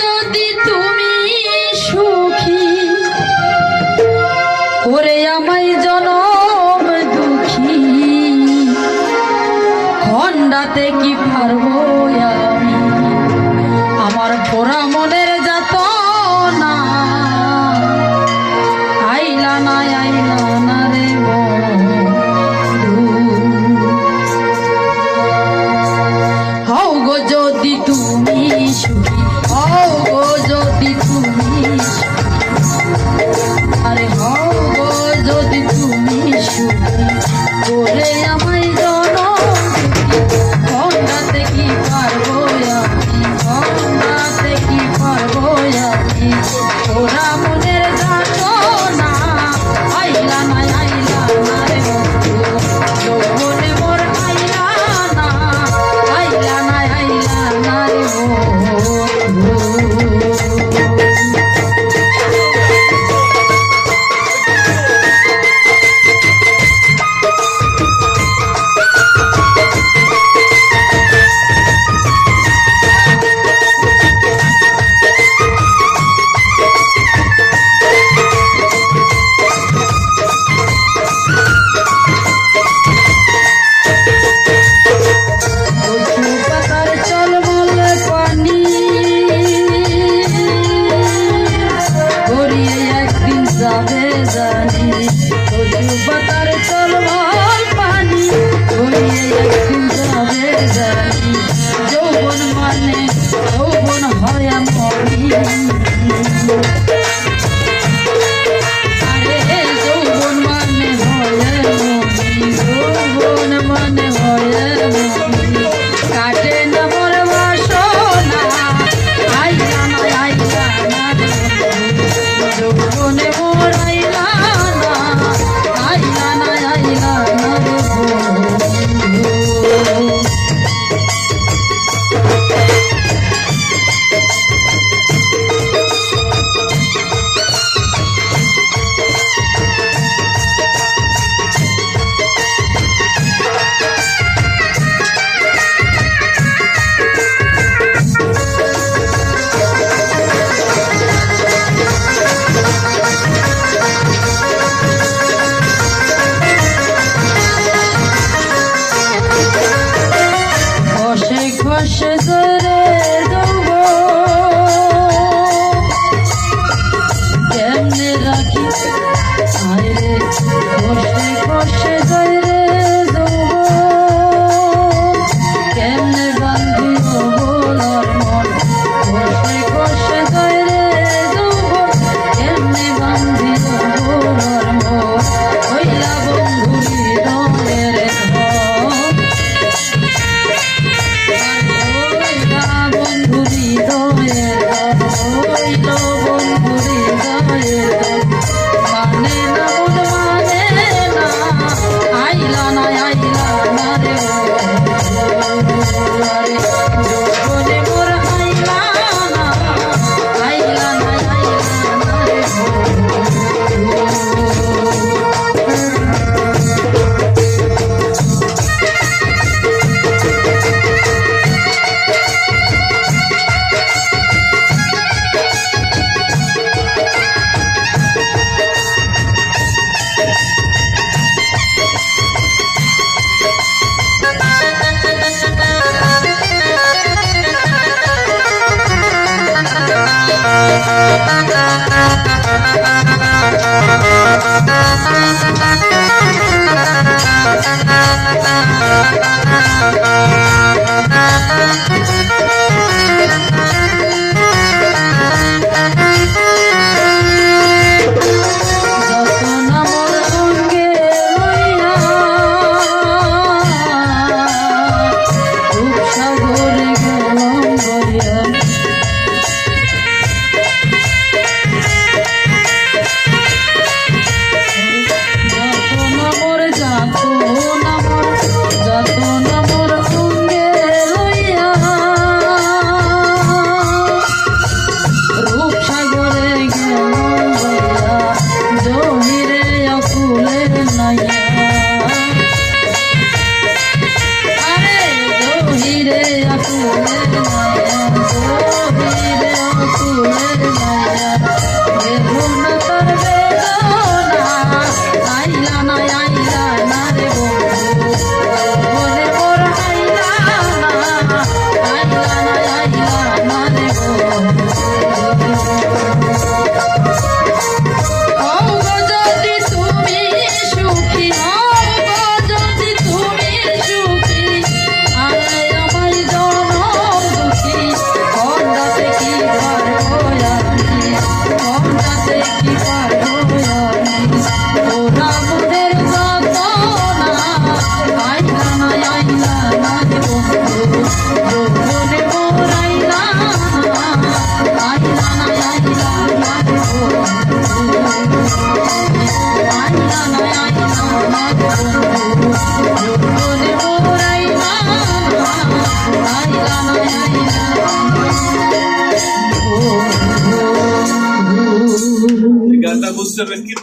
যদি তুমি সুখী ওরে আমায় জনম দুঃখী। খন্ডাতে কি পারব? বলে আমায় জনম ঘন্টাতে কি পারব আমি? ঘন্টাতে কি পারব আমি? ওরা মনের জানো না আইলা না আইলা না রে বন্ধু। মনে মোর আইলা না আইলা না আইলা না রে বন্ধু। जाने तो दिल बता I'm se vestir